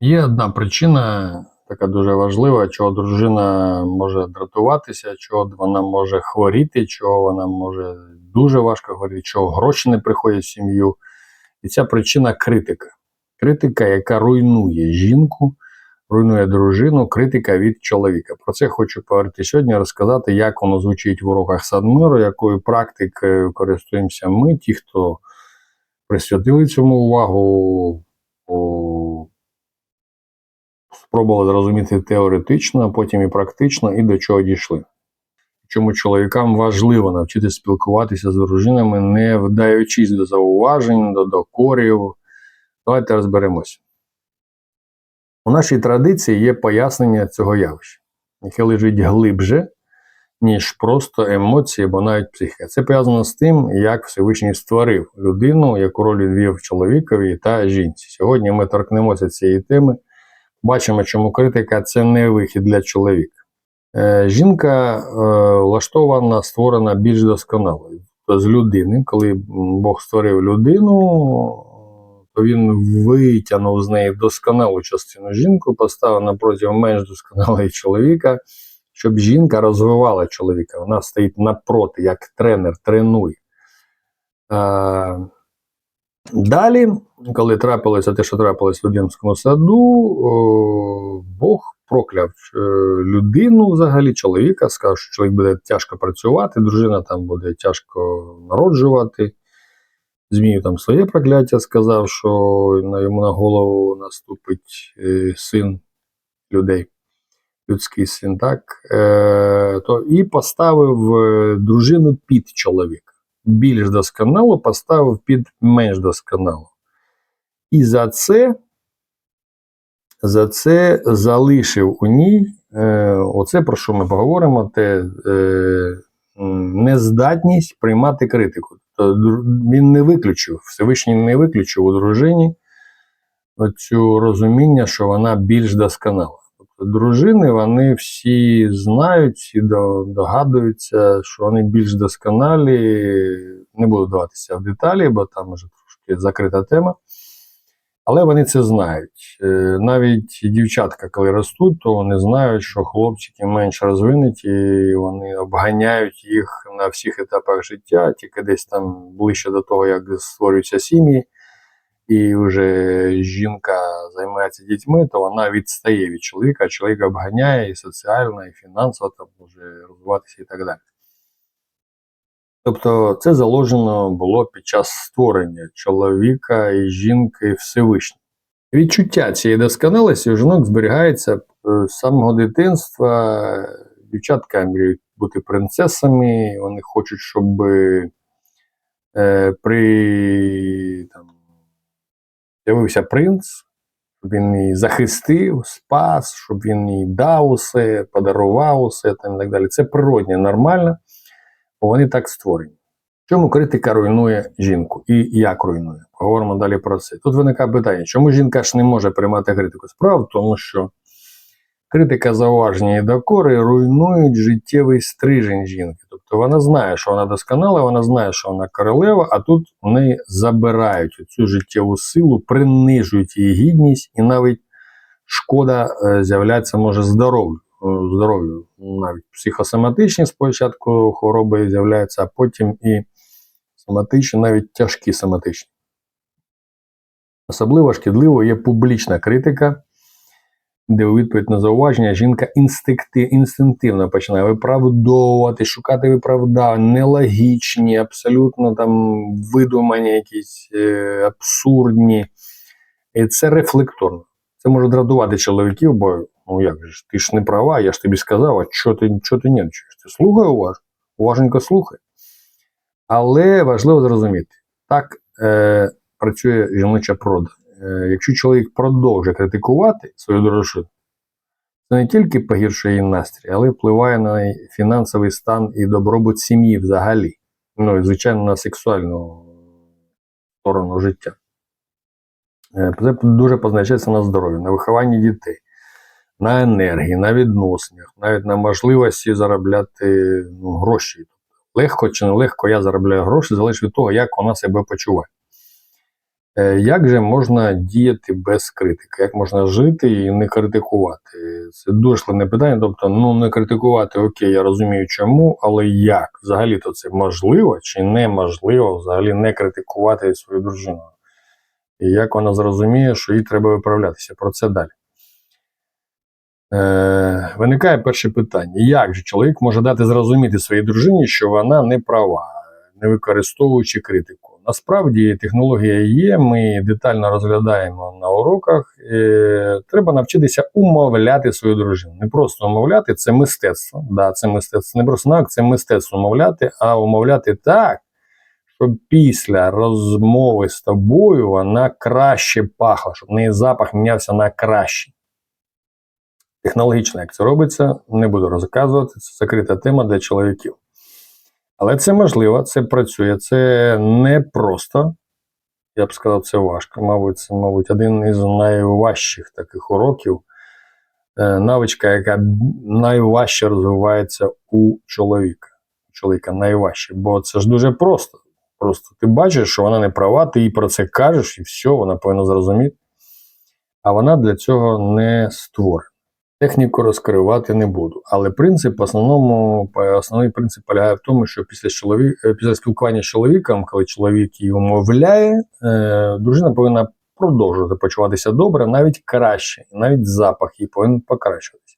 Є одна причина, така дуже важлива, чого дружина може дратуватися, чого вона може хворіти, чого вона може дуже важко хворіти, чого гроші не приходять в сім'ю. І ця причина критика. Критика, яка руйнує жінку, руйнує дружину, критика від чоловіка. Про це хочу поговорити сьогодні, розказати, як воно звучить в уроках Садмиру, якою практикою користуємося ми, ті, хто присвятили цьому увагу. Спробували зрозуміти теоретично, а потім і практично, і до чого дійшли. Чому чоловікам важливо навчитися спілкуватися з дружинами, не вдаючись до зауважень, до докорів. Давайте розберемося. У нашій традиції є пояснення цього явища, яке лежить глибше, ніж просто емоції або навіть психіка. Це пов'язано з тим, як Всевишній створив людину, яку роль відвів чоловікові та жінці. Сьогодні ми торкнемося цієї теми бачимо, чому критика це не вихід для чоловіка. Е, жінка е, влаштована, створена більш досконалою. З людини, коли Бог створив людину, то він витягнув з неї досконалу частину жінку, поставив напроти менш досконалого чоловіка, щоб жінка розвивала чоловіка. Вона стоїть напроти, як тренер, тренує. Далі, коли трапилося те, що трапилось в Едемському саду, Бог прокляв е, людину взагалі, чоловіка, сказав, що чоловік буде тяжко працювати, дружина там буде тяжко народжувати. Змію там своє прокляття сказав, що на йому на голову наступить е, син людей, людський син, так? Е, то І поставив дружину під чоловіка більш досконало поставив під менш досконало. І за це за це залишив у ній, е, оце про що ми поговоримо, те е, нездатність приймати критику. Він не виключив, Всевишній не виключив у дружині цю розуміння, що вона більш досконала. Дружини вони всі знають, всі догадуються, що вони більш досконалі. Не буду даватися в деталі, бо там вже трошки закрита тема. Але вони це знають. Е, навіть дівчатка, коли ростуть, то вони знають, що хлопчики менш розвинуті, і вони обганяють їх на всіх етапах життя, тільки десь там ближче до того, як створюються сім'ї і вже жінка займається дітьми, то вона відстає від чоловіка, а чоловік обганяє і соціально, і фінансово там може розвиватися і так далі. Тобто це заложено було під час створення чоловіка і жінки Всевишнього. Відчуття цієї досконалості у жінок зберігається е, з самого дитинства. Дівчатка мріють бути принцесами, вони хочуть, щоб е, при там, з'явився принц, щоб він її захистив, спас, щоб він їй дав усе, подарував усе там і так далі. Це природне, нормально, бо вони так створені. Чому критика руйнує жінку і як руйнує? Поговоримо далі про це. Тут виникає питання, чому жінка ж не може приймати критику? Справа в тому, що критика зауваження і докори руйнують життєвий стрижень жінки. Тобто вона знає, що вона досконала, вона знає, що вона королева, а тут в неї забирають цю життєву силу, принижують її гідність, і навіть шкода е, з'являється може здоров'ю. Е, здоров'ю. Навіть психосоматичні спочатку хвороби з'являються, а потім і соматичні, навіть тяжкі соматичні. Особливо шкідливо є публічна критика де у відповідь на зауваження жінка інстинктив, інстинктивно починає виправдовувати, шукати виправдання, нелогічні, абсолютно там видумані, якісь е, абсурдні. І це рефлекторно. Це може дратувати чоловіків, бо ну як же ти ж не права, я ж тобі сказав, а що ти що ти нервчиш? Ти слухай уважно, уважненько слухай. Але важливо зрозуміти, так е, працює жіноча прода. Е, якщо чоловік продовжує критикувати свою дружину, це не тільки погіршує її настрій, але впливає на фінансовий стан і добробут сім'ї взагалі. Ну і, звичайно, на сексуальну сторону життя. Е, це дуже позначається на здоров'ї, на вихованні дітей, на енергії, на відносинах, навіть на можливості заробляти ну, гроші. Легко чи не легко я заробляю гроші, залежить від того, як вона себе почуває. Е, Як же можна діяти без критики? Як можна жити і не критикувати? Це дуже складне питання. Тобто, ну не критикувати, окей, я розумію чому, але як? Взагалі-то це можливо чи неможливо взагалі не критикувати свою дружину? І як вона зрозуміє, що їй треба виправлятися? Про це далі. Е, виникає перше питання: як же чоловік може дати зрозуміти своїй дружині, що вона не права, не використовуючи критику? Насправді технологія є, ми детально розглядаємо на уроках. Е, треба навчитися умовляти свою дружину. Не просто умовляти, це мистецтво. Да, це мистецтво. Не просто навик, це мистецтво умовляти, а умовляти так, щоб після розмови з тобою вона краще пахла, щоб в неї запах мінявся на кращий. Технологічно, як це робиться, не буду розказувати. Це закрита тема для чоловіків. Але це можливо, це працює, це не просто. Я б сказав, це важко. Мабуть, це, мабуть, один із найважчих таких уроків. Е, Навичка, яка найважче розвивається у чоловіка. У чоловіка найважче, бо це ж дуже просто. Просто ти бачиш, що вона не права, ти їй про це кажеш, і все, вона повинна зрозуміти. А вона для цього не створена. Техніку розкривати не буду. Але принцип, основному, основний принцип полягає в тому, що після чоловік, е, після спілкування з чоловіком, коли чоловік її умовляє, е, дружина повинна продовжувати почуватися добре, навіть краще, навіть запах її повинен покращуватися.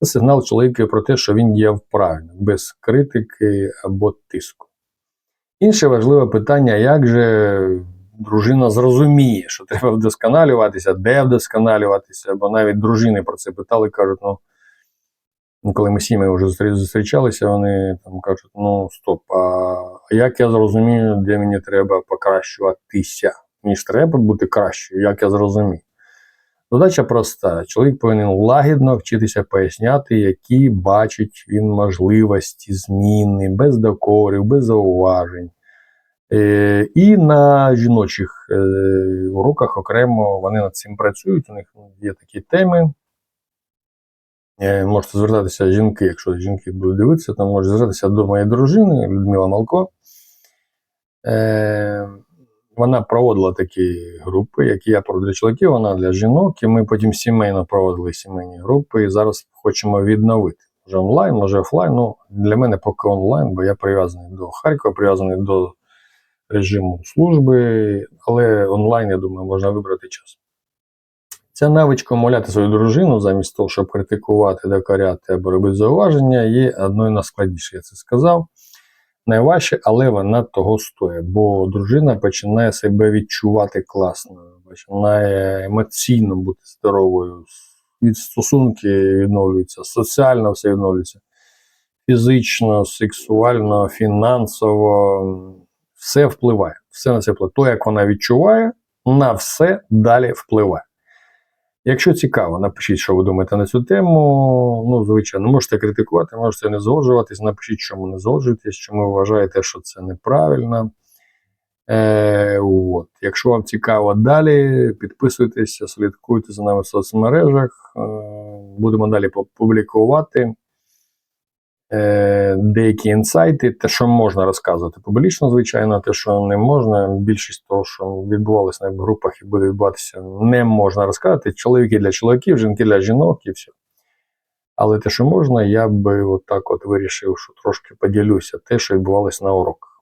Це сигнал чоловіка про те, що він діяв правильно, без критики або тиску. Інше важливе питання, як же дружина зрозуміє, що треба вдосконалюватися, де вдосконалюватися, бо навіть дружини про це питали, кажуть, ну, ну, коли ми сім'ями вже зустрічалися, вони там кажуть, ну стоп, а як я зрозумію, де мені треба покращуватися? Мені ж треба бути кращою, як я зрозумію. Задача проста: чоловік повинен лагідно вчитися поясняти, які бачить він можливості, зміни, без докорів, без зауважень. Е, і на жіночих е, уроках окремо вони над цим працюють. У них є такі теми. Е, можете звертатися жінки, якщо жінки будуть дивитися, то можете звертатися до моєї дружини Людмила Малко. Вона проводила такі групи, які я проводжу для чоловіків, вона для жінок, і ми потім сімейно проводили сімейні групи, і зараз хочемо відновити. Може онлайн, може офлайн. Ну, для мене поки онлайн, бо я прив'язаний до Харкова, прив'язаний до режиму служби, але онлайн, я думаю, можна вибрати час. Ця навичка умовляти свою дружину, замість того, щоб критикувати, докоряти або робити зауваження, є одною з найскладніших, я це сказав. Найважче, але вона того стоїть, бо дружина починає себе відчувати класно, починає емоційно бути здоровою, від стосунки відновлюються, соціально все відновлюється, фізично, сексуально, фінансово, все впливає. Все на це впливає. То, як вона відчуває, на все далі впливає. Якщо цікаво, напишіть, що ви думаєте на цю тему. Ну, звичайно, можете критикувати, можете не згоджуватись. Напишіть, чому не згоджуєтесь, чому ви вважаєте, що це неправильно. Е, от. Якщо вам цікаво далі, підписуйтесь, слідкуйте за нами в соцмережах. Е, будемо далі публікувати е, деякі інсайти, те, що можна розказувати публічно, звичайно, те, що не можна. Більшість того, що відбувалося на групах і буде відбуватися, не можна розказати. Чоловіки для чоловіків, жінки для жінок і все. Але те, що можна, я би отак от вирішив, що трошки поділюся те, що відбувалося на уроках.